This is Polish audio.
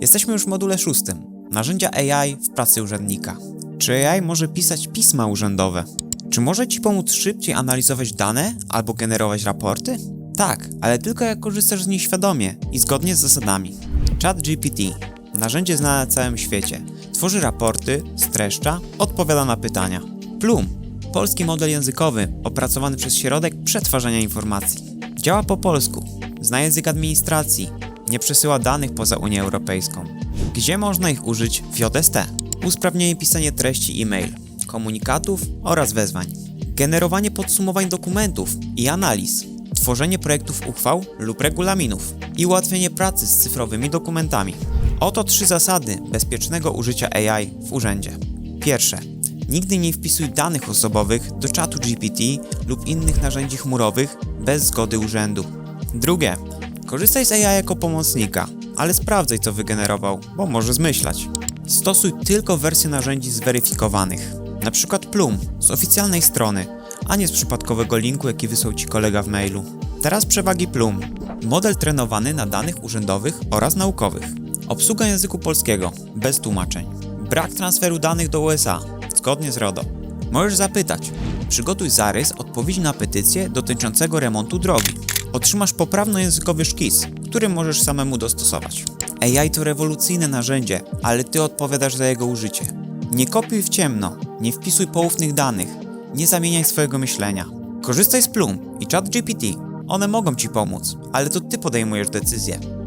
Jesteśmy już w module szóstym. Narzędzia AI w pracy urzędnika. Czy AI może pisać pisma urzędowe? Czy może Ci pomóc szybciej analizować dane albo generować raporty? Tak, ale tylko jak korzystasz z nich świadomie i zgodnie z zasadami. ChatGPT narzędzie znane na całym świecie. Tworzy raporty, streszcza, odpowiada na pytania. Plum polski model językowy opracowany przez środek przetwarzania informacji. Działa po polsku, zna język administracji, nie przesyła danych poza Unię Europejską. Gdzie można ich użyć w JST? Usprawnienie pisania treści e-mail, komunikatów oraz wezwań. Generowanie podsumowań dokumentów i analiz. Tworzenie projektów uchwał lub regulaminów i ułatwienie pracy z cyfrowymi dokumentami. Oto trzy zasady bezpiecznego użycia AI w urzędzie. Pierwsze. Nigdy nie wpisuj danych osobowych do czatu GPT lub innych narzędzi chmurowych bez zgody urzędu. Drugie. Korzystaj z AI jako pomocnika, ale sprawdzaj co wygenerował, bo może zmyślać. Stosuj tylko wersje narzędzi zweryfikowanych, np. Plum z oficjalnej strony, a nie z przypadkowego linku, jaki wysłał Ci kolega w mailu. Teraz przewagi Plum. Model trenowany na danych urzędowych oraz naukowych. Obsługa języku polskiego, bez tłumaczeń. Brak transferu danych do USA, zgodnie z RODO. Możesz zapytać, przygotuj zarys odpowiedzi na petycję dotyczącego remontu drogi. Otrzymasz poprawno-językowy szkic, który możesz samemu dostosować. AI to rewolucyjne narzędzie, ale ty odpowiadasz za jego użycie. Nie kopiuj w ciemno, nie wpisuj poufnych danych, nie zamieniaj swojego myślenia. Korzystaj z Plum i ChatGPT. One mogą ci pomóc, ale to ty podejmujesz decyzję.